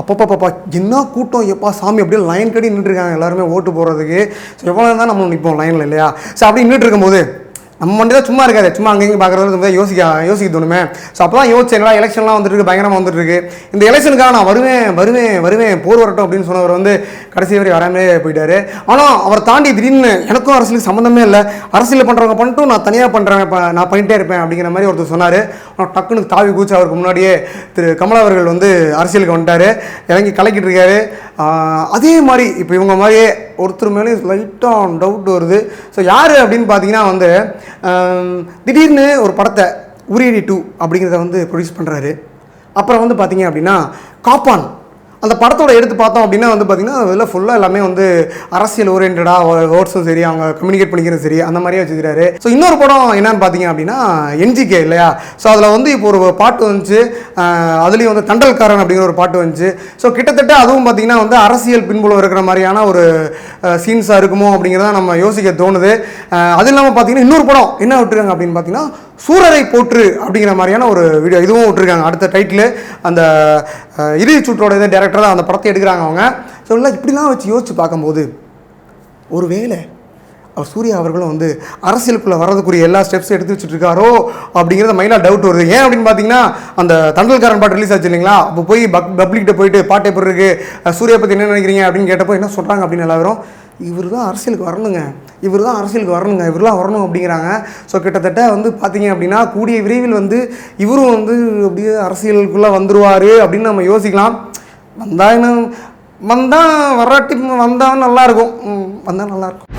அப்பப்பப்பா என்ன கூட்டம் எப்பா சாமி அப்படியே லைன் கட்டி நின்றுருக்காங்க எல்லாருமே ஓட்டு போடுறதுக்கு. ஸோ எவ்வளோ தான் நம்ம நிற்போம் லைனில் இல்லையா? ஸோ அப்படி நின்றுட்டு இருக்கும்போது நம்ம வண்டி தான் சும்மா இருக்காது சும்மா அங்கேயும் பார்க்குறது யோசிக்க யோசிக்க தோணுமே. ஸோ அப்போ தான் யோசிச்சேங்களா எலெக்ஷன்லாம் வந்துட்டு பயங்கரமாக வந்துட்டு இருக்கு. இந்த எலெக்ஷனுக்காக நான் வருவேன் வருவேன் வருவேன் போர் வரட்டும் அப்படின்னு சொன்னவர் வந்து கடைசி வரை வராமலே போயிட்டாரு. ஆனால் அவர் தாண்டி திடீர்னு எனக்கும் அரசியலுக்கு சம்மந்தமே இல்லை. அரசியல் பண்ணுறவங்க பண்ணிட்டும் நான் தனியாக பண்ணுறேன் இப்போ நான் பண்ணிட்டே இருப்பேன் அப்படிங்கிற மாதிரி ஒருத்தர் சொன்னார். ஆனால் டக்குனு தாவி கூச்சு அவருக்கு முன்னாடியே திரு கமலா அவர்கள் வந்து அரசியலுக்கு வந்துட்டார். இறங்கி கலக்கிட்டு இருக்காரு. அதே மாதிரி இப்போ இவங்க மாதிரியே ஒருத்தர் மேலே லைட்டாக டவுட் வருது. ஸோ யார் அப்படின்னு பார்த்தீங்கன்னா வந்து திடீர்னு ஒரு படத்தை உரியடி டூ அப்படிங்கிறத வந்து ப்ரொடியூஸ் பண்ணுறாரு அப்புறம் வந்து பார்த்தீங்க அப்படின்னா காப்பான். அந்த படத்தோட எடுத்து பார்த்தோம் அப்படின்னா வந்து பார்த்தீங்கன்னா அதில் ஃபுல்லாக எல்லாமே வந்து அரசியல் ஓரியன்டாக வேர்ட்ஸும் சரி அவங்க கம்யூனிகேட் பண்ணிக்கிறதும் சரி அந்த மாதிரியே வச்சுக்கிறாரு ஸோ இன்னொரு படம் என்னன்னு பார்த்தீங்க அப்படின்னா என்ஜிகே இல்லையா? ஸோ அதில் வந்து இப்போ ஒரு பாட்டு வந்துச்சு. அதுலேயும் வந்து தண்டல்காரன் அப்படிங்கிற ஒரு பாட்டு வந்துச்சு. ஸோ கிட்டத்தட்ட அதுவும் பார்த்தீங்கன்னா வந்து அரசியல் பின்புலம் இருக்கிற மாதிரியான ஒரு சீன்ஸாக இருக்குமோ அப்படிங்கிறத நம்ம யோசிக்க தோணுது. அது இல்லாமல் பார்த்தீங்கன்னா இன்னொரு படம் என்ன விட்டுருக்காங்க அப்படின்னு பார்த்தீங்கன்னா சூரரை போற்று அப்படிங்கிற மாதிரியான ஒரு வீடியோ இதுவும் விட்டுருக்காங்க. அடுத்த டைட்டில் அந்த இறுதி சுற்றோட இதை டேரக்டர் தான் அந்த படத்தை எடுக்கிறாங்க அவங்க. ஸோ இல்லை இப்படிலாம் வச்சு யோசிச்சு பார்க்கும்போது ஒருவேளை அவர் சூர்யா அவர்களும் வந்து அரசியலுக்குள்ளே வர்றதுக்குரிய எல்லா ஸ்டெப்ஸ் எடுத்து வச்சுட்ருக்காரோ அப்படிங்கிறத மைண்டில் டவுட் வருது. ஏன் அப்படின்னு பார்த்தீங்கன்னா அந்த தண்டல்காரன் பாட்டு ரிலீஸ் ஆச்சு இல்லைங்களா? அப்போ போய் பப் பப்ளிக்கிட்ட போயிட்டு பாட்டு எப்படி இருக்குது சூர்யா பற்றி என்ன நினைக்கிறீங்க அப்படின்னு கேட்டப்போ என்ன சொல்கிறாங்க அப்படின்னு எல்லாரும் இவர் தான் அரசியலுக்கு வரணுங்க. இவர் தான் அரசியலுக்கு வரணுங்க. இவரெலாம் வரணும் அப்படிங்கிறாங்க. ஸோ கிட்டத்தட்ட வந்து பார்த்தீங்க அப்படின்னா கூடிய விரைவில் வந்து இவரும் வந்து அப்படியே அரசியலுக்குள்ளே வந்துருவார் அப்படின்னு நம்ம யோசிக்கலாம். வந்தா என்ன வந்தால் வராட்டி வந்தால் நல்லாயிருக்கும். வந்தால் நல்லாயிருக்கும்.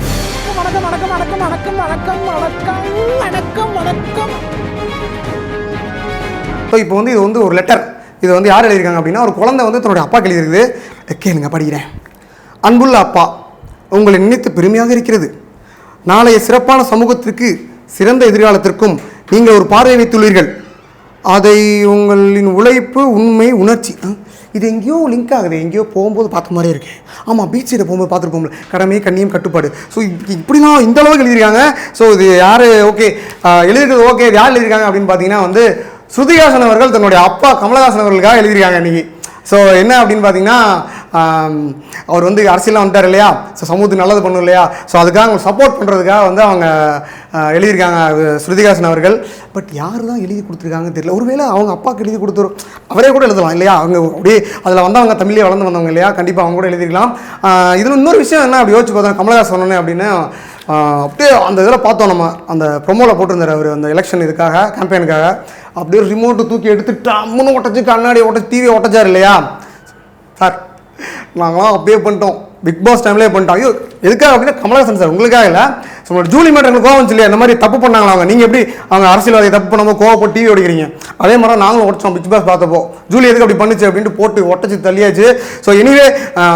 வணக்கம் வணக்கம் வணக்கம் வணக்கம் வணக்கம் வணக்கம் வணக்கம் வணக்கம். ஸோ இப்போ வந்து இது வந்து ஒரு லெட்டர் இது வந்து யார் எழுதியிருக்காங்க அப்படின்னா ஒரு குழந்தை வந்து தன்னுடைய அப்பாக்கு எழுதியிருக்குது. கேளுங்க படிக்கிறேன். அன்புள்ள அப்பா. உங்களை நினைத்து பெருமையாக இருக்கிறது. நாளைய சிறப்பான சமூகத்திற்கு சிறந்த எதிர்காலத்திற்கும் நீங்கள் ஒரு பார்வை வைத்துள்ளீர்கள். அதை உங்களின் உழைப்பு உண்மை உணர்ச்சி ஆ, இது எங்கேயோ லிங்க் ஆகுது. எங்கேயோ போகும்போது பார்த்த மாதிரியே இருக்கு. ஆமாம் பீச் சைடு போகும்போது பார்த்துருப்போம்ல. கடமை கண்ணியம் கட்டுப்பாடு. ஸோ இப்படிலாம் இந்த அளவுக்கு எழுதியிருக்காங்க. ஸோ இது யார்? ஓகே எழுதிருக்கிறது ஓகே யார் எழுதியிருக்காங்க அப்படின்னு பார்த்தீங்கன்னா வந்து ஸ்ருதிஹாசன் அவர்கள் தன்னுடைய அப்பா கமலஹாசன் அவர்களுக்காக எழுதியிருக்காங்க இன்றைக்கி ஸோ என்ன அப்படின்னு பார்த்தீங்கன்னா அவர் வந்து அரசியலாம் வந்துட்டார் இல்லையா? ஸோ சமூகத்துக்கு நல்லது பண்ணும் இல்லையா? ஸோ அதுக்காக அவங்க சப்போர்ட் பண்ணுறதுக்காக வந்து அவங்க எழுதியிருக்காங்க ஸ்ருதிகாசன் அவர்கள். பட் யார் தான் எழுதி கொடுத்துருக்காங்கன்னு தெரியல. ஒருவேளை அவங்க அப்பாவுக்கு எழுதி கொடுத்துரும் அவரே கூட எழுதலாம் இல்லையா? அவங்க அப்படியே அதில் வந்தவங்க தமிழ்லேயே வளர்ந்து வந்தவங்க இல்லையா? கண்டிப்பாக அவங்க கூட எழுதிருக்கலாம் இதில் இன்னொரு விஷயம் என்ன? அப்படி யோசிச்சு பார்த்தோம் கமலஹாசன் சொன்னோன்னே அப்படின்னு அப்படியே அந்த இதில் பார்த்தோம் நம்ம அந்த ப்ரொமோவில் போட்டிருந்தார் அவர் அந்த எலெக்ஷன் இதுக்காக கேம்பெயினுக்காக அப்படியே ரிமோட்டு தூக்கி எடுத்து டம்முன்னு ஒட்டச்சு கண்ணாடி ஒட்டச்சு டிவி ஒட்டச்சார் இல்லையா? சார் நாங்களாம் அப்படியே பண்ணிட்டோம். பிக் பாஸ் டைம்லேயே பண்ணிட்டோம். ஐயோ எதுக்காக அப்படின்னா கமலஹாசன் சார் உங்களுக்காக இல்லை. ஸோ ஜூலி மேட்டருக்கு கோவம் சொல்லி அந்த இந்த மாதிரி தப்பு பண்ணாங்களா அவங்க? நீங்கள் எப்படி அவங்க அரசியல்வாதியை தப்பு பண்ணும்போது கோவப்பட்டு டிவி ஓடிக்கிறீங்க? அதே மாதிரி நாங்களும் உடச்சோம் பிக் பாஸ் பார்த்தப்போ ஜூலி எதுக்கு அப்படி பண்ணுச்சு அப்படின்ட்டு போட்டு ஒட்டச்சு தள்ளியாச்சு. ஸோ எனிவே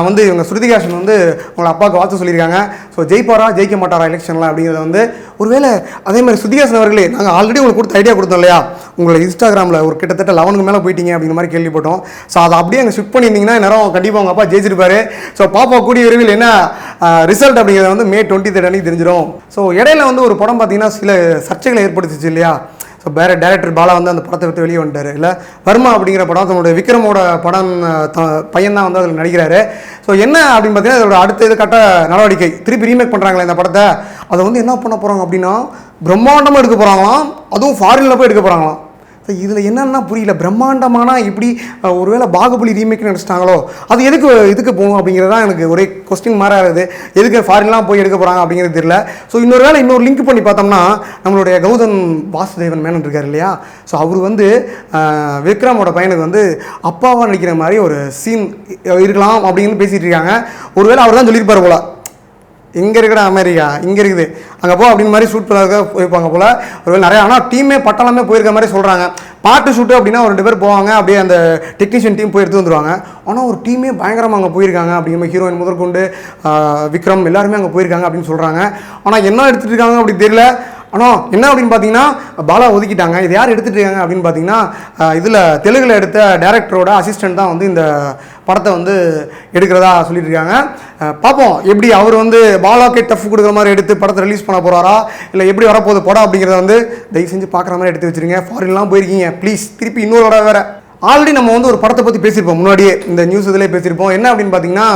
வந்து இவங்க ஸ்ருதிகாஷன் வந்து உங்களை அப்பாவுக்கு வாழ்த்து சொல்லியிருக்காங்க. ஸோ ஜெயிப்பாரா ஜெயிக்க மாட்டாரா எலெக்ஷனில் அப்படிங்கிறத வந்து ஒருவேளை அதே மாதிரி ஸ்ருதிகாசன் அவர்களே நாங்கள் ஆல்ரெடி உங்களுக்கு கொடுத்த ஐடியா கொடுத்தோம் இல்லையா? உங்களை இன்ஸ்டாகிராமில் ஒரு கிட்டத்தட்ட லெவனுக்கு மேலே போயிட்டீங்க அப்படிங்கிற மாதிரி கேள்விப்பட்டோம். ஸோ அதை அப்படியே அங்கே ஷிஃப்ட் பண்ணியிருந்தீங்கன்னா நேரம் கண்டிப்பாக உங்கள் அப்பா ஜெயிச்சிருப்பாரு. ஸோ பாப்பா கூடிய விரைவில் என்ன ரிசல்ட் அப்படிங்கிறத வந்து மே டுவெண்ட்டி தேர்ட் அன்னைக்கு தெரிஞ்சிடும் ஸோ இடையில வந்து ஒரு படம் பார்த்தீங்கன்னா சில சர்ச்சைகளை ஏற்படுத்துச்சு இல்லையா? ஸோ வேறு டேரக்டர் பாலா வந்து அந்த படத்தை விட்டு வெளியே வந்துட்டார். இல்லை வர்மா அப்படிங்கிற படம் தன்னுடைய விக்ரமோட படம் த பையன்தான் வந்து அதில் நடிக்கிறாரு. ஸோ என்ன அப்படின்னு பார்த்தீங்கன்னா அதோட அடுத்த இது கட்ட நடவடிக்கை. திருப்பி ரீமேக் பண்ணுறாங்களே இந்த படத்தை. அதை வந்து என்ன பண்ண போகிறாங்க அப்படின்னா பிரம்மாண்டமாக எடுக்க போகிறாங்களாம் அதுவும் ஃபாரினில் போய் எடுக்க போகிறாங்களாம் இதில் என்னென்னா புரியல. பிரம்மாண்டமான இப்படி ஒருவேளை பாகுபலி ரீமேக் நினச்சிட்டாங்களோ அது எதுக்கு இதுக்கு போகும் அப்படிங்கிறது தான் எனக்கு ஒரே கொஸ்டின் மாதிரி ஆகுது எதுக்கு ஃபாரின்லாம் போய் எடுக்க போகிறாங்க அப்படிங்கிறது தெரியல. ஸோ இன்னொரு வேளை இன்னொரு லிங்க் பண்ணி பார்த்தோம்னா நம்மளுடைய கௌதம் வாசுதேவன் மேனன் இருக்கார் இல்லையா? ஸோ அவர் வந்து விக்ரமோட பையனுக்கு வந்து அப்பாவாக நடிக்கிற மாதிரி ஒரு சீன் இருக்கலாம் அப்படின்னு பேசிகிட்டு இருக்காங்க. ஒருவேளை அவர் தான் சொல்லியிருப்பார் போல. இங்கே இருக்கிற அமெரிக்கா இங்கே இருக்குது. அங்கே போ அப்படின்னு மாதிரி ஷூட் பண்ண போயிருப்பாங்க போல். ஒருவேளை நிறையா ஆனால் டீமே பட்டாளமே போயிருக்க மாதிரி சொல்கிறாங்க பாட்டு ஷூட்டு அப்படின்னா ஒரு ரெண்டு பேர் போவாங்க அப்படியே அந்த டெக்னீஷியன் டீம் போய் எடுத்து வந்துருவாங்க. ஆனால் ஒரு டீமே பயங்கரமாக அங்கே போயிருக்காங்க அப்படிங்கிற ஹீரோயின் முதற்கொண்டு விக்ரம் எல்லாருமே அங்கே போயிருக்காங்க அப்படின்னு சொல்கிறாங்க ஆனால் என்ன எடுத்துகிட்டு இருக்காங்க அப்படி தெரியல. ஆனால் என்ன அப்படின்னு பார்த்தீங்கன்னா பாலா ஒதுக்கிட்டாங்க. இது யார் எடுத்துகிட்டு இருக்காங்க அப்படின்னு பார்த்தீங்கன்னா இதில் தெலுங்கில் எடுத்த டேரக்டரோட அசிஸ்டன்ட் தான் வந்து இந்த படத்தை வந்து எடுக்கிறதா சொல்லிட்டு இருக்காங்க பார்ப்போம். எப்படி அவர் வந்து பாலாக்கே டஃப் கொடுக்குற மாதிரி எடுத்து படத்தை ரிலீஸ் பண்ண போகிறாரா இல்லை எப்படி வரப்போகுது படம் அப்படிங்கிறத வந்து தயவு செஞ்சு பார்க்குற மாதிரி எடுத்து வச்சுருங்க. ஃபாரின்லாம் போயிருக்கீங்க. ப்ளீஸ் திருப்பி இன்னொரு தடவை வேறு. ஆல்ரெடி நம்ம வந்து ஒரு படத்தை பற்றி பேசியிருப்போம். முன்னாடியே இந்த நியூஸ் இதிலே பேசியிருப்போம். என்ன அப்படின்னு பார்த்தீங்கன்னா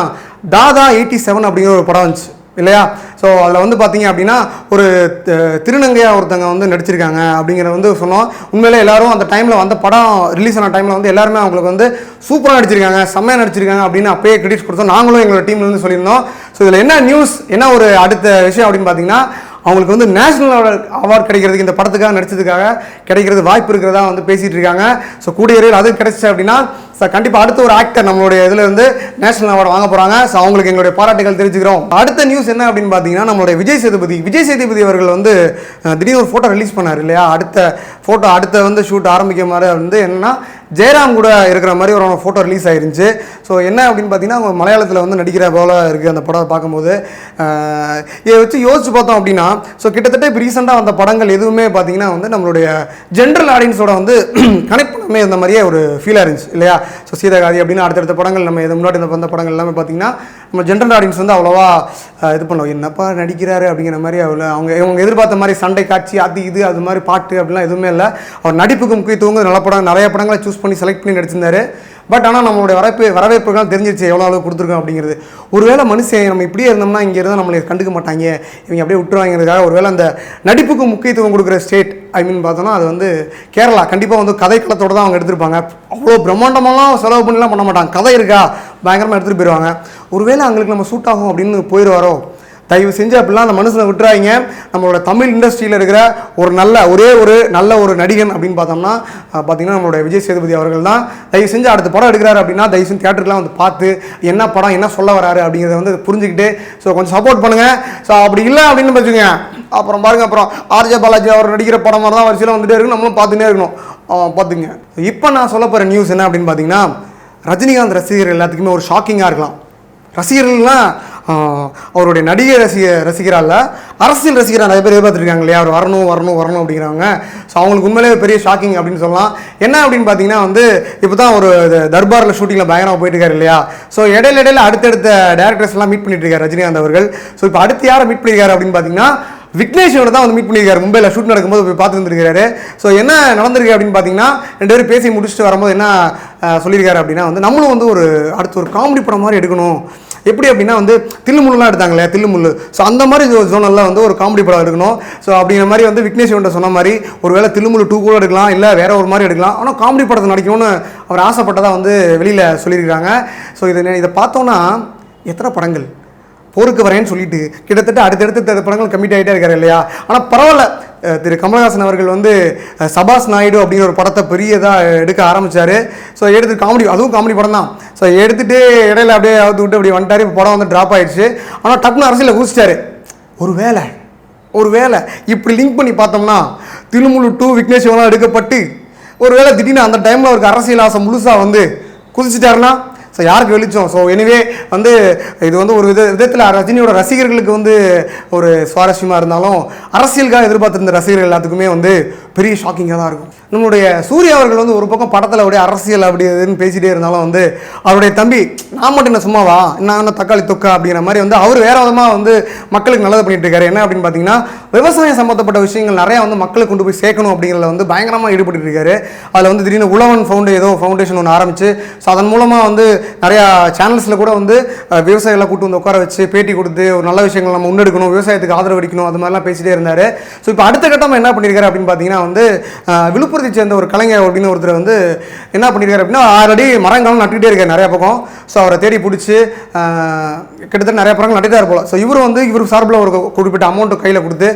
தாதா எயிட்டி செவன் அப்படிங்கிற ஒரு படம் வந்துச்சு. இல்லையா? ஸோ அதில் வந்து பார்த்தீங்க அப்படின்னா ஒரு திருநங்கையாக ஒருத்தங்க வந்து நடிச்சிருக்காங்க அப்படிங்கிறத வந்து சொன்னோம். உண்மையிலே எல்லாரும் அந்த டைமில் வந்த படம் ரிலீஸ் ஆன டைமில் வந்து எல்லாருமே அவங்களுக்கு வந்து சூப்பராக நடிச்சிருக்காங்க செம்மையாக நடிச்சிருக்காங்க அப்படின்னு அப்பயே கிரெடிட்ஸ் கொடுத்தோம். நாங்களும் எங்களோட டீம்ல இருந்து சொல்லியிருந்தோம். ஸோ இதில் என்ன நியூஸ் என்ன ஒரு அடுத்த விஷயம் அப்படின்னு பார்த்தீங்கன்னா அவங்களுக்கு வந்து நேஷனல் அவார்ட் கிடைக்கிறதுக்கு இந்த படத்துக்காக நடிச்சதுக்காக கிடைக்கிறது வாய்ப்பு இருக்கிறதா வந்து பேசிகிட்டு இருக்காங்க. ஸோ கூடிய விரைவில் அது கிடைச்சிச்சு அப்படின்னா ஸோ கண்டிப்பாக அடுத்த ஒரு ஆக்டர் நம்மளுடைய இதில் இருந்து நேஷனல் அவார்டு வாங்க போகிறாங்க ஸோ அவங்களுக்கு எங்களுடைய பாராட்டுகள் தெரிஞ்சுக்கிறோம் அடுத்த நியூஸ் என்ன அப்படின்னு பார்த்தீங்கன்னா நம்மளுடைய விஜய் சேதுபதி. விஜய் சேதுபதி அவர்கள் வந்து திடீர்னு ஒரு ஃபோட்டோ ரிலீஸ் பண்ணார் இல்லையா? அடுத்த ஃபோட்டோ அடுத்த வந்து ஷூட் ஆரம்பிக்க மாதிரி வந்து என்னன்னா ஜெயராம் கூட இருக்கிற மாதிரி ஒரு ஃபோட்டோ ரிலீஸ் ஆயிருந்துச்சு. ஸோ என்ன அப்படின்னு பார்த்தீங்கன்னா அவங்க மலையாளத்தில் வந்து நடிக்கிற போல இருக்குது அந்த படம் பார்க்கும்போது. இதை வச்சு யோசிச்சு பார்த்தோம் அப்படின்னா ஸோ கிட்டத்தட்ட இப்போ ரீசெண்டாக வந்த படங்கள் எதுவுமே பார்த்தீங்கன்னா வந்து நம்மளுடைய ஜென்ரல் ஆடியன்ஸோட வந்து கனெக்ட் பண்ணாமே இருந்த மாதிரியே ஒரு ஃபீலாக இருந்துச்சு இல்லையா? ஸோ சீதகாதி அப்படின்னு அடுத்தடுத்த படங்கள் நம்ம இது முன்னாடி வந்த படங்கள் எல்லாமே பார்த்தீங்கன்னா நம்ம ஜென்ரல் ஆடியன்ஸ் வந்து அவ்வளோவா இது பண்ணுவோம் என்னப்பா நடிக்கிறாரு அப்படிங்கிற மாதிரி அவ்வளோ அவங்க இவங்க எதிர்பார்த்த மாதிரி சண்டை காட்சி அது இது அது மாதிரி பாட்டு அப்படிலாம் எதுவுமே இல்லை. அவர் நடிப்புக்கு முக்கியத்துவம் நல்ல படம் நிறைய படங்களை சூஸ் பண்ணி செலக்ட் பண்ணி நடிச்சிருந்தாரு. பட் ஆனால் நம்மளுடைய வரவேற்பு வரவேற்புகள் தெரிஞ்சிருச்சு எவ்வளோ அளவு கொடுத்துருக்கோம் அப்படிங்கிறது. ஒருவேளை மனுஷன் நம்ம இப்படியே இருந்தோம்னா இங்கே இருந்தால் நம்மளை கண்டுக்க மாட்டாங்க. இவங்க அப்படியே விட்டுருவாங்கிறதுக்காக ஒருவேளை அந்த நடிப்புக்கு முக்கியத்துவம் கொடுக்குற ஸ்டேட் ஐ மீன் பார்த்தோன்னா அது வந்து கேரளா. கண்டிப்பாக வந்து கதை தான் அவங்க எடுத்திருப்பாங்க. அவ்வளோ பிரம்மாண்டமெல்லாம் செலவு பண்ணிலாம் பண்ண மாட்டாங்க. கதை இருக்கா? பயங்கரமாக எடுத்துகிட்டு போயிடுவாங்க ஒருவேளை அவங்களுக்கு நம்ம சூட் ஆகும் அப்படின்னு போயிடுவாரோ தயவு செஞ்சு அப்படிலாம் அந்த மனுஷனை விட்டுறாங்க நம்மளோட தமிழ் இண்டஸ்ட்ரியில் இருக்கிற ஒரு நல்ல ஒரே ஒரு நல்ல ஒரு நடிகன் அப்படின்னு பார்த்தோம்னா பார்த்தீங்கன்னா நம்மளோட விஜய் சேதுபதி அவர்கள் தான் தயவு செஞ்சு அடுத்த படம் எடுக்கிறாரு அப்படின்னா தயவு செஞ்சு தியேட்டருக்குலாம் வந்து பார்த்து என்ன படம் என்ன சொல்ல வராரு அப்படிங்கிறத வந்து புரிஞ்சுக்கிட்டு ஸோ கொஞ்சம் சப்போர்ட் பண்ணுங்கள் ஸோ அப்படி இல்லை அப்படின்னு வச்சுக்கோங்க. அப்புறம் பாருங்க அப்புறம் ஆர்ஜே பாலாஜி அவர் நடிக்கிற படம் மாதிரி தான் வரிசையில் வந்துட்டே இருக்கணும் நம்மளும் பார்த்துட்டே இருக்கணும். பார்த்துங்க இப்போ நான் சொல்ல போகிற நியூஸ் என்ன அப்படின்னு பார்த்தீங்கன்னா ரஜினிகாந்த் ரசிகர் எல்லாத்துக்குமே ஒரு ஷாக்கிங்காக இருக்கலாம். ரசிகர்கள்லாம் அவருடைய நடிகை ரசிக ரசிகரால அரசியல் ரசிகராக நிறைய பேர் எதிர்பார்த்துருக்காங்க இல்லையா? அவர் வரணும் வரணும் வரணும் அப்படிங்கிறவங்க. ஸோ அவங்களுக்கு உண்மையிலேயே பெரிய ஷாக்கிங் அப்படின்னு சொல்லலாம். என்ன அப்படின்னு பார்த்தீங்கன்னா வந்து இப்போ தான் ஒரு தர்பாரில் ஷூட்டிங்கில் பயங்கரமாக போயிட்டு இருக்காரு இல்லையா? ஸோ இடையில இடையில அடுத்தடுத்த டேரக்டர்ஸ்லாம் மீட் பண்ணிட்டு இருக்காரு ரஜினிகாந்த் அவர்கள். ஸோ இப்போ அடுத்து யாரை மீட் பண்ணியிருக்காரு அப்படின்னு பார்த்தீங்கன்னா விக்னேஷோட தான் வந்து மீட் பண்ணியிருக்காரு. மும்பையில் ஷூட் நடக்கும்போது போய் பார்த்து வந்துருக்காரு ஸோ என்ன நடந்திருக்கு அப்படின்னு பார்த்தீங்கன்னா ரெண்டு பேரும் பேசி முடிச்சுட்டு வரும்போது என்ன சொல்லியிருக்காரு அப்படின்னா வந்து நம்மளும் வந்து ஒரு அடுத்து ஒரு காமெடி படம் மாதிரி எடுக்கணும். எப்படி அப்படின்னா வந்து தில்லுமுள்ளுலாம் எடுத்தாங்களே தில்லுமுள்ளு. ஸோ அந்த மாதிரி ஜோனலில் வந்து ஒரு காமெடி படம் எடுக்கணும். ஸோ அப்படிங்கிற மாதிரி வந்து விக்னேஷ் இவன்ட்ட சொன்ன மாதிரி ஒருவேளை தில்லுமுள்ளு டூ கூட எடுக்கலாம் இல்லை வேற ஒரு மாதிரி எடுக்கலாம். ஆனால் காமெடி படத்தை நடிக்கணும்னு அவர் ஆசைப்பட்டதாக வந்து வெளியில் சொல்லியிருக்காங்க. ஸோ இதை இதை பார்த்தோன்னா எத்தனை படங்கள்? போருக்கு வரேன்னு சொல்லிட்டு கிட்டத்தட்ட அடுத்தடுத்த படங்கள் கம்மிட் ஆகிட்டே இருக்காரு இல்லையா? ஆனால் பரவாயில்ல. திரு கமலஹாசன் அவர்கள் வந்து சபாஸ் நாயுடு அப்படிங்கிற ஒரு படத்தை பெரியதாக எடுக்க ஆரம்பித்தார் ஸோ எடுத்து காமெடி அதுவும் காமெடி படம் தான். ஸோ எடுத்துகிட்டு இடையில அப்படியே அவுத்து விட்டு அப்படி வந்துட்டார். இப்போ படம் வந்து ட்ராப் ஆயிடுச்சு. ஆனால் டக்குனு அரசியலில் குதிச்சிட்டாரு. ஒரு வேலை ஒரு வேலை இப்படி லிங்க் பண்ணி பார்த்தோம்னா திருமுழு டூ விக்னேஷ் எடுக்கப்பட்டு ஒரு வேளை திடீர்னு அந்த டைமில் அவருக்கு அரசியல் ஆசை முழுசாக வந்து குதிச்சிட்டாருன்னா ஸோ யாருக்கு வெளிச்சம்? ஸோ எனிவே வந்து இது வந்து ஒரு வித விதத்தில் ரஜினியோட ரசிகர்களுக்கு வந்து ஒரு சுவாரஸ்யமாக இருந்தாலும் அரசியலுக்காக எதிர்பார்த்துருந்த ரசிகர்கள் எல்லாத்துக்குமே வந்து பெரிய ஷாக்கிங்காக தான் இருக்கும். நம்மளுடைய சூர்யா அவர்கள் வந்து ஒரு பக்கம் படத்தில் அப்படியே அரசியல் அப்படி இதுன்னு பேசிகிட்டே இருந்தாலும் வந்து அவருடைய தம்பி நான் மட்டும் என்ன சும்மாவா? நான் என்ன தக்காளி தொக்கா? அப்படிங்கிற மாதிரி வந்து அவர் வேற விதமாக வந்து மக்களுக்கு நல்லது பண்ணிட்டு இருக்காரு. என்ன அப்படின்னு பார்த்தீங்கன்னா விவசாயம் சம்மந்தப்பட்ட விஷயங்கள் நிறையா வந்து மக்களுக்கு கொண்டு போய் சேர்க்கணும் அப்படிங்கிறத வந்து பயங்கரமாக ஈடுபட்டு இருக்காரு. அதில் வந்து திடீர்னு உழவன் ஃபவுண்டு ஏதோ ஃபவுண்டேஷன் ஒன்று ஆரம்பிச்சு ஸோ அதன் மூலமாக வந்து நிறையா சேனல்ஸில் கூட வந்து விவசாயிகளை கூட்டு வந்து உட்கார வச்சு பேட்டி கொடுத்து ஒரு நல்ல விஷயங்கள் நம்ம முன்னெடுக்கணும் விவசாயத்துக்கு ஆதரவு அடிக்கணும் அது மாதிரிலாம் பேசிகிட்டே இருந்தார். ஸோ இப்போ அடுத்த கட்டமாக என்ன பண்ணியிருக்காரு அப்படின்னு பார்த்தீங்கன்னா வந்து விழுப்புரம் திருப்பதி சேர்ந்த ஒரு கலைஞர் அப்படின்னு ஒருத்தர் வந்து என்ன பண்ணியிருக்காரு அப்படின்னா ஆல்ரெடி மரங்களும் நட்டுக்கிட்டே இருக்காரு நிறைய பக்கம். ஸோ அவரை தேடி பிடிச்சி கிட்டத்தட்ட நிறைய படங்கள் நட்டுட்டார் இருப்போம் ஸோ இவர் வந்து இவர் சார்பில் ஒரு குறிப்பிட்ட அமௌண்ட்டு கையில் கொடுத்து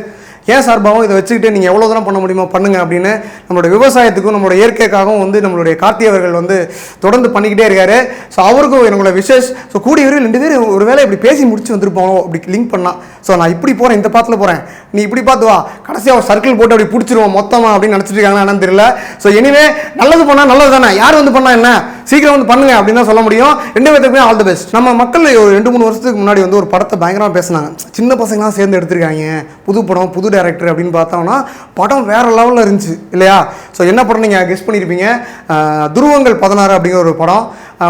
ஏன் சார்பாகவும் இதை வச்சுக்கிட்டு நீங்கள் எவ்வளோ தூரம் பண்ண முடியுமோ பண்ணுங்க அப்படின்னு நம்மளுடைய விவசாயத்துக்கும் நம்மளுடைய இயற்கைக்காகவும் வந்து நம்மளுடைய கார்த்தி அவர்கள் வந்து தொடர்ந்து பண்ணிக்கிட்டே இருக்காரு. ஸோ அவருக்கும் என்னோட விஷஸ் ஸோ கூடிய விரைவில் ரெண்டு பேரும் ஒரு வேளை இப்படி பேசி முடிச்சு வந்திருப்போம் அப்படி லிங்க் பண்ணலாம் ஸோ நான் இப்படி போகிறேன் இந்த பாத்தில் போகிறேன் நீ இப்படி பார்த்து வா. கடைசியாக ஒரு சர்க்கிள் போட்டு அப்படி பிடிச்சிருவோம் மொத்தமாக அப்படின்னு நினச்சிட்டு இருக்காங்கன்னா என்னன்னு தெரியல. ஸோ எனிவே நல்லது பண்ணால் நல்லது தானே. யார் வந்து பண்ணால் என்ன? சீக்கிரம் வந்து பண்ணுங்க அப்படின்னு தான் சொல்ல முடியும். ரெண்டு பேத்துக்குமே ஆல் தி பெஸ்ட் நம்ம மக்கள் ஒரு ரெண்டு மூணு வருஷத்துக்கு முன்னாடி வந்து ஒரு படத்தை பயங்கரமாக பேசினாங்க. சின்ன பசங்களாம் சேர்ந்து எடுத்திருக்காங்க. புது படம் புது டைரக்டர் அப்படின்னு பார்த்தோம்னா படம் வேறு லெவலில் இருந்துச்சு இல்லையா? ஸோ என்ன படம் நீங்கள் கெஸ் பண்ணியிருப்பீங்க துருவங்கள் பதினாறு அப்படிங்கிற ஒரு படம்.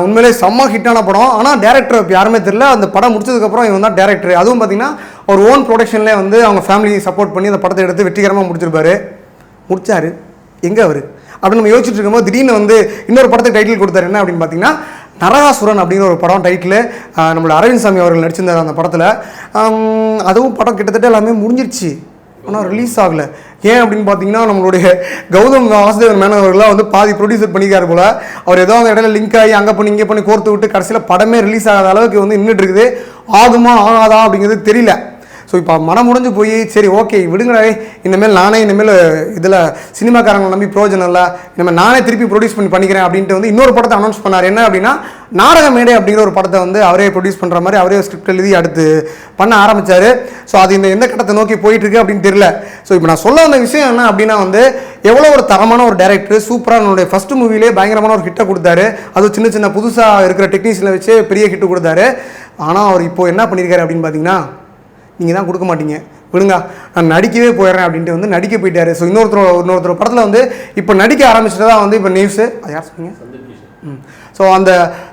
உண்மையிலே செம்ம ஹிட்டான படம். ஆனால் டேரக்டர் யாருமே தெரியல. அந்த படம் முடிச்சதுக்கப்புறம் இவன் தான் டேரக்டர் அதுவும் பார்த்தீங்கன்னா ஒரு ஓன் ப்ரொடக்ஷன்லேயே வந்து அவங்க ஃபேமிலி சப்போர்ட் பண்ணி அந்த படத்தை எடுத்து வெற்றிகரமாக முடிச்சிருப்பாரு. முடித்தார் எங்கே அவர்? அப்படின்னு நம்ம யோசிச்சுட்டு இருக்கும்போது திடீர்னு வந்து இன்னொரு படத்துக்கு டைட்டில் கொடுத்தாரு. என்ன அப்படின்னு பார்த்தீங்கன்னா நரகாசுரன் அப்படிங்கிற ஒரு படம் டைட்டில் நம்மளோட அரவிந்த் சாமி அவர்கள் நடிச்சிருந்தார் அந்த படத்தில். அதுவும் படம் கிட்டத்தட்ட எல்லாமே முடிஞ்சிருச்சு. ஆனால் ரிலீஸ் ஆகலை. ஏன் அப்படின்னு பார்த்தீங்கன்னா நம்மளுடைய கௌதம் வாசுதேவன் மேனன் அவர்களாக வந்து பாதி ப்ரொடியூசர் பண்ணிக்கார் போல. அவர் ஏதோ அந்த இடையில லிங்க் ஆகி அங்கே பண்ணி இங்கே பண்ணி கோர்த்து விட்டு கடைசியில் படமே ரிலீஸ் ஆகாத அளவுக்கு வந்து நின்றுட்டு இருக்குது. ஆகுமா ஆகாதா அப்படிங்கிறது தெரியல. ஸோ இப்போ மனம் முடிஞ்சு போய் சரி ஓகே விடுங்கடா இனிமேல் நானே இனிமேல் இதில் சினிமாக்காரங்களை நம்பி பிரோஜனம் இல்லை. இனிமேல் நானே திருப்பி ப்ரொடியூஸ் பண்ணி பண்ணிக்கிறேன் அப்படின்ட்டு வந்து இன்னொரு படத்தை அனௌன்ஸ் பண்ணார். என்ன அப்படின்னா நாடக மேடை அப்படிங்கிற ஒரு படத்தை வந்து அவரே ப்ரொடியூஸ் பண்ணுற மாதிரி அவரே ஸ்கிரிப்ட் எழுதி அடுத்து பண்ண ஆரம்பிச்சார். ஸோ அது இந்த எந்த கட்டத்தை நோக்கி போயிட்டுருக்கு அப்படின்னு தெரியல. ஸோ இப்போ நான் சொல்ல வந்த விஷயம் என்ன அப்படின்னா வந்து எவ்வளோ ஒரு தரமான ஒரு டேரக்டர் சூப்பராக என்னுடைய ஃபஸ்ட்டு மூவிலே பயங்கரமான ஒரு ஹிட்டை கொடுத்தாரு. அது சின்ன சின்ன புதுசாக இருக்கிற டெக்னீஷியனை வச்சு பெரிய ஹிட்டு கொடுத்தாரு. ஆனால் அவர் இப்போ என்ன பண்ணியிருக்காரு அப்படின்னு பார்த்தீங்கன்னா நீங்கள் தான் கொடுக்க மாட்டீங்க. விடுங்க நான் நடிக்கவே போயிடுறேன் அப்படின்ட்டு வந்து நடிக்க போயிட்டாரு. ஸோ இன்னொருத்தர் இன்னொருத்தர் படத்தில் வந்து இப்போ நடிக்க ஆரம்பிச்சிட்டதா வந்து இப்போ நியூஸு அது யார் சொன்னீங்க? ஸோ அந்த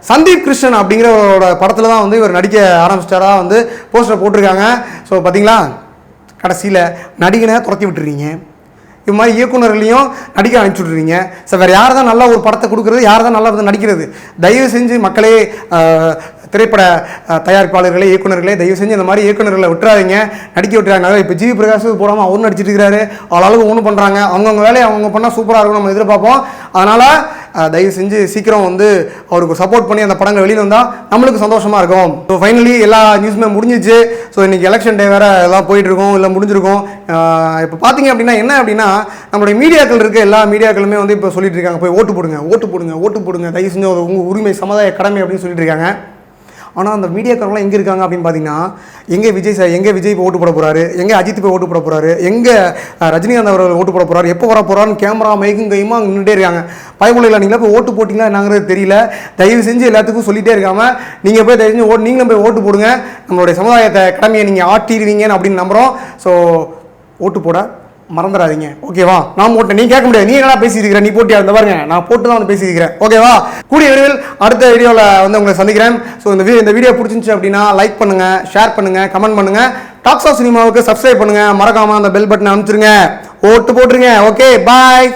சந்தீப் கிருஷ்ணன் அப்படிங்கிறவரோட படத்தில் தான் வந்து இவர் நடிக்க ஆரம்பிச்சிட்டாரா வந்து போஸ்டர் போட்டிருக்காங்க. ஸோ பார்த்தீங்களா கடைசியில் நடிகனை துரத்தி விட்டுறீங்க. இது மாதிரி இயக்குனர்களையும் நடிக்க அனுப்பிச்சி விட்றீங்க ஸோ வேறு யார் தான் நல்லா ஒரு படத்தை கொடுக்குறது யார் தான் நல்லா வந்து நடிக்கிறது? தயவு செஞ்சு மக்களே திரைப்பட தயாரிப்பாளர்களே இயக்குநர்களே தயவு செஞ்சு இந்த மாதிரி இயக்குநர்களை விட்டுறாதீங்க. நடிக்க விட்டுறாங்க. இப்போ ஜிவி பிரகாஷ் போடாமல் அவரும் நடிச்சிட்டு இருக்கிறாரு. அளவுக்கு ஒன்றும் பண்ணுறாங்க அவங்கவுங்க வேலையை அவங்க பண்ணால் சூப்பராக இருக்கும் நம்ம எதிர்பார்ப்போம். அதனால் தயவு செஞ்சு சீக்கிரம் வந்து அவருக்கு சப்போர்ட் பண்ணி அந்த படங்கள் வெளியில் வந்தால் நம்மளுக்கு சந்தோஷமாக இருக்கும். ஸோ ஃபைனலி எல்லா நியூஸுமே முடிஞ்சிச்சு. ஸோ இன்றைக்கி எலெக்ஷன் டே வேறு எல்லாம் போயிட்டுருக்கோம். இல்லை முடிஞ்சிருக்கும். இப்போ பார்த்தீங்க அப்படின்னா என்ன அப்படின்னா நம்மளுடைய மீடியாக்கள் இருக்க எல்லா மீடியாக்களுமே வந்து இப்போ சொல்லிட்டு இருக்காங்க. போய் ஓட்டு போடுங்க ஓட்டு போடுங்க ஓட்டு போடுங்க. தயவு செஞ்சு ஒரு உங்கள் உரிமை சமுதாய கடமை அப்படின்னு சொல்லிட்டு இருக்காங்க. ஆனால் அந்த மீடியாக்காரங்களாம் எங்கே இருக்காங்க அப்படின்னு பார்த்தீங்கன்னா எங்கே விஜய் சார் எங்கே விஜய் போய் ஓட்டு போட போகிறாரு எங்கே அஜித் போய் ஓட்டு போட போகிறாரு எங்கே ரஜினிகாந்த் அவர்கள் ஓட்டு போட போகிறாரு எப்போ வர போகிறாருன்னு கேமரா மைக்கும் கையுமா அங்கே நின்றுட்டே இருக்காங்க. பயமுள்ள நீங்களா போய் ஓட்டு போட்டிங்களா என்னங்கிறது தெரியல. தயவு செஞ்சு எல்லாத்துக்கும் சொல்லிட்டே இருக்காமல் நீங்கள் போய் தயவு செஞ்சு ஓட்டு நீங்களும் போய் ஓட்டு போடுங்க. நம்மளுடைய சமுதாயத்தை கடமையை நீங்கள் ஆட்டிடுவீங்கன்னு அப்படின்னு நம்புகிறோம் ஸோ ஓட்டு போட. மறந்துடாதீங்க. ஓகேவா நான் போட்டேன் நீ கேட்க முடியாது. நீ என்னடா பேசியிருக்கிற? நீ போட்டியா? இருந்த பாருங்க நான் போட்டு தான் வந்து பேசியிருக்கிறேன். ஓகேவா கூடிய விரைவில் அடுத்த வீடியோவில் வந்து உங்களை சந்திக்கிறேன். ஸோ இந்த வீ- இந்த வீடியோ பிடிச்சிருந்துச்சு அப்படின்னா லைக் பண்ணுங்க ஷேர் பண்ணுங்க கமெண்ட் பண்ணுங்க. டாக்ஸ் ஆஃப் சினிமாவுக்கு சப்ஸ்கிரைப் பண்ணுங்க. மறக்காம அந்த பெல் பட்டனை அனுப்பிச்சிருங்க ஓட்டு போட்டுருங்க. Okay bye